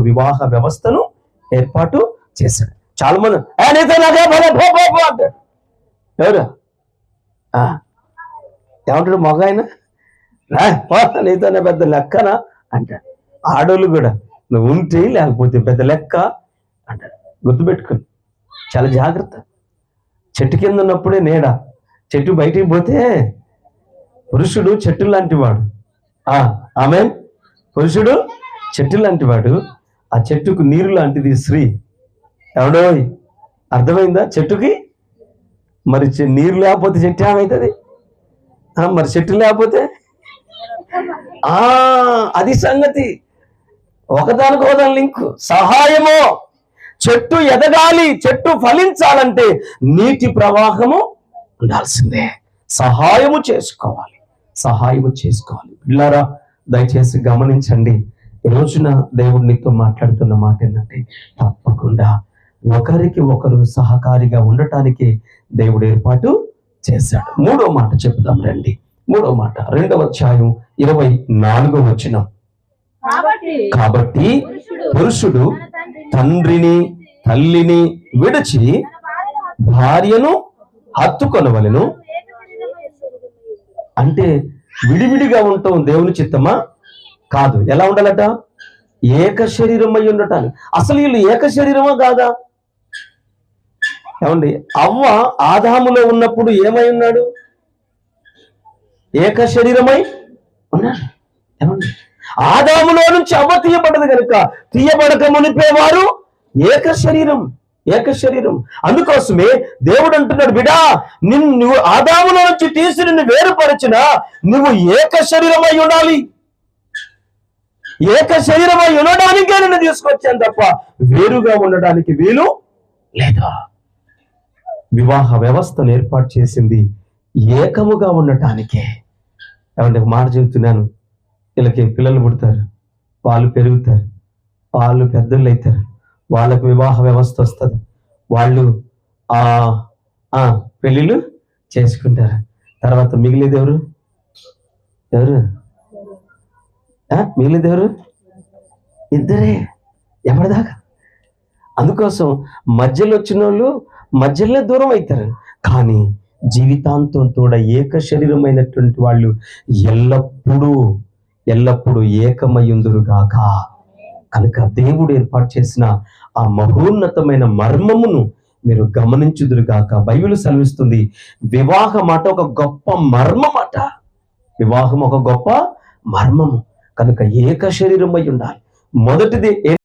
వివాహ వ్యవస్థను ఏర్పాటు చేశాడు. చాలా మంది అంటాడు. ఎవరు? ఆ, ఏమంటాడు మగ ఆయన నీతోనే పెద్ద లెక్కనా? అంటాడు. ఆడోళ్ళు కూడా నువ్వు ఉంటే లేకపోతే పెద్ద లెక్క? అంటాడు. గుర్తుపెట్టుకుని చాలా జాగ్రత్త. చెట్టు కింద ఉన్నప్పుడే నీడ చెట్టు బయటికి పోతే పురుషుడు చెట్టు లాంటి వాడు. ఆ ఆమె పురుషుడు చెట్టు లాంటి వాడు. ఆ చెట్టుకు నీరు లాంటిది స్త్రీ ఎవడో అర్థమైందా? చెట్టుకి? మరి చె- నీరు లేకపోతే చెట్టు ఏమవుతుంది మరి చెట్టు లేకపోతే? ఆ అది సంగతి. ఒకదానికి ఒకదాని లింక్. సహాయము. చెట్టు ఎదగాలి చెట్టు ఫలించాలంటే నీటి ప్రవాహము ఉండాల్సిందే. సహాయము చేసుకోవాలి. సహాయము చేసుకోవాలి. పిల్లారా దయచేసి గమనించండి. రోజున దేవుడు నీతో మాట్లాడుతున్న మాట ఏంటంటే తప్పకుండా ఒకరికి ఒకరు సహకారిగా ఉండటానికి దేవుడు ఏర్పాటు చేశాడు. మూడో మాట చెప్దాం రండి. మూడో మాట రెండవ అధ్యాయం ఇరవై నాలుగో వచనం. కాబట్టి పురుషుడు తండ్రిని తల్లిని విడిచి భార్యను హత్తుకొనవలెను. అంటే విడివిడిగా ఉండటం దేవుని చిత్తమా? కాదు. ఎలా ఉండాలట? ఏక శరీరమై ఉండటాన్ని అసలు వీళ్ళు ఏక శరీరమా కాదా? ఏమండి అవ్వ ఆదాములో ఉన్నప్పుడు ఏమై ఉన్నాడు? ఏక శరీరమై ఉన్నాడు. ఏమండి? ఆదాములో నుంచి అవ్వ తీయబడదు కనుక తీయబడక మునిపేవారు ఏక శరీరం ఏక శరీరం. అందుకోసమే దేవుడు అంటున్నాడు బిడా నిన్ను నువ్వు ఆదాములో నుంచి తీసి నిన్ను వేరుపరచిన నువ్వు ఏక శరీరమై ఉండాలి. ఏక శరీరమై ఉండడానికే నిన్ను తీసుకొచ్చాను తప్ప వేరుగా ఉండడానికి వీలు లేదా? వివాహ వ్యవస్థను ఏర్పాటు చేసింది ఏకముగా ఉండటానికే. ఏమంటే మాట చెబుతున్నాను. వీళ్ళకి పిల్లలు పుడతారు? వాళ్ళు పెరుగుతారు. వాళ్ళు పెద్దలు అవుతారు వాళ్ళకు వివాహ వ్యవస్థ వస్తుంది. వాళ్ళు ఆ ఆ పెళ్ళిళ్ళు చేసుకుంటారు. తర్వాత మిగిలేదు ఎవరు? ఎవరు? మిగిలేది ఎవరు? ఇద్దరే. ఎవరిదాకా? అందుకోసం మధ్యలో వచ్చిన వాళ్ళు మధ్యలో దూరం అవుతారు కానీ జీవితాంతం తోడ ఏక శరీరమైనటువంటి వాళ్ళు ఎల్లప్పుడూ ఎల్లప్పుడూ ఏకమయ్యుందురుగాక. కనుక దేవుడు ఏర్పాటు చేసిన ఆ మహోన్నతమైన మర్మమును మీరు గమనించుదురుగాక. బైబిల్ సెలవిస్తుంది వివాహం మాట ఒక గొప్ప మర్మమాట వివాహం ఒక గొప్ప మర్మము. కనుక ఏక శరీరమై ఉండాలి. మొదటిది